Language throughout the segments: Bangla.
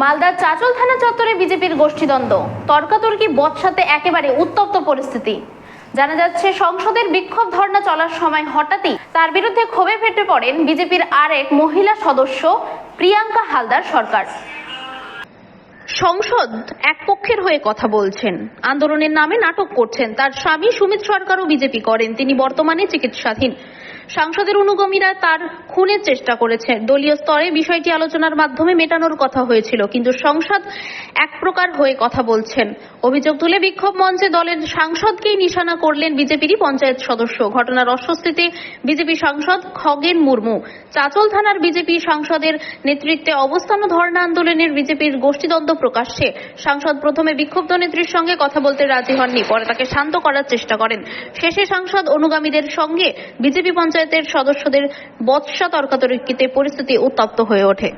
মালদার চাচল থানা চত্বরে বিজেপির গোষ্ঠীদ্বন্দ্ব। তর্কাতর্কি বৎসাতে একেবারে উত্তপ্ত পরিস্থিতি। জানা যাচ্ছে, সংসদের বিক্ষোভ ধর্ণা চলার সময় হঠাৎই তার বিরুদ্ধে ক্ষোভে ফেটে পড়েন বিজেপির আরেক মহিলা সদস্য, প্রিয়াঙ্কা হালদার সরকার। সংসদ এক পক্ষের হয়ে কথা বলছেন। আন্দোলনের নামে নাটক করছেন তার স্বামী সুমিত সরকারও বিজেপি করেন। তিনি বর্তমানে চিকিৎসাধীন। সাংসদের অনুগামীরা তার খুনের চেষ্টা করেছে। দলীয় স্তরে বিষয়টি আলোচনার মাধ্যমে মেটানোর কথা হয়েছিল, কিন্তু সংসদ এক প্রকার হয়ে কথা বলছেন। অভিযোগ তুলে বিক্ষোভ মঞ্চে দলের সাংসদকেই নিশানা করলেন বিজেপিরই পঞ্চায়েত সদস্য। ঘটনার অস্বস্তিতে বিজেপি সাংসদ খগেন মুর্মু। চাচল থানার বিজেপি সাংসদের নেতৃত্বে অবস্থান ও ধর্ণা আন্দোলনের বিজেপির গোষ্ঠীদ্বন্দ্ব প্রকাশ্যে। সাংসদ প্রথমে বিক্ষুব্ধ নেত্রীর সঙ্গে কথা বলতে রাজি হননি, পরে তাকে শান্ত করার চেষ্টা করেন। শেষে সাংসদ অনুগামীদের সঙ্গে বিজেপি পঞ্চায়েতের সদস্যদের বৎসা তর্কাতর্কিতে পরিস্থিতি উত্তপ্ত হয়ে ওঠে।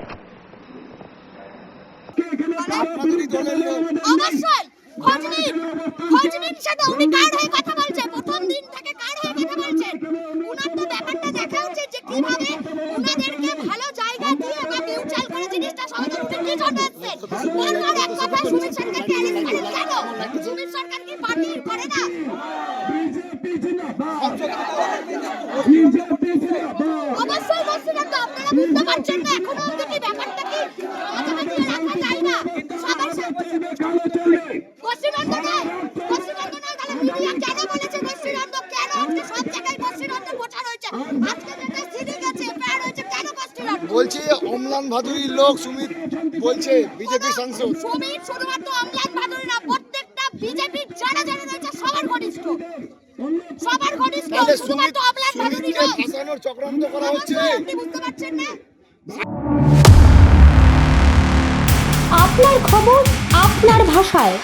সরকার কি পার্টি করে না? অবশ্যই বলছি না তো আপনারা বুঝতে পারছেন না এখনও অব্দি ব্যাপারটা কি? আমাদের রাখা যায় না। সবার সাথে গোষ্ঠীদ্বন্দ্ব নয় তাহলে মিডিয়া কেন বলেছে গোষ্ঠীদ্বন্দ্ব কেন আজকে সব জায়গায় গোষ্ঠীদ্বন্দ্ব প্রচার হয়েছে আজকে যেটা সিঁড়ি গেছে প্যার হয়েছে কেন গোষ্ঠীদ্বন্দ্ব বলছি অম্লান ভাদুরীর লোক সুমিত বলছে বিজেপি সাংসদ। সুমিত শুধুমাত্র অম্লান ভাদুরী না প্রত্যেকটা বিজেপি যারা যারা রয়েছে সবার ঘনিষ্ঠ। সবার শুধুমাত্র ফাঁসানোর চক্রান্ত করা হচ্ছে। আপনি বুঝতে পারছেন না? আপনার খবর আপনার ভাষায়।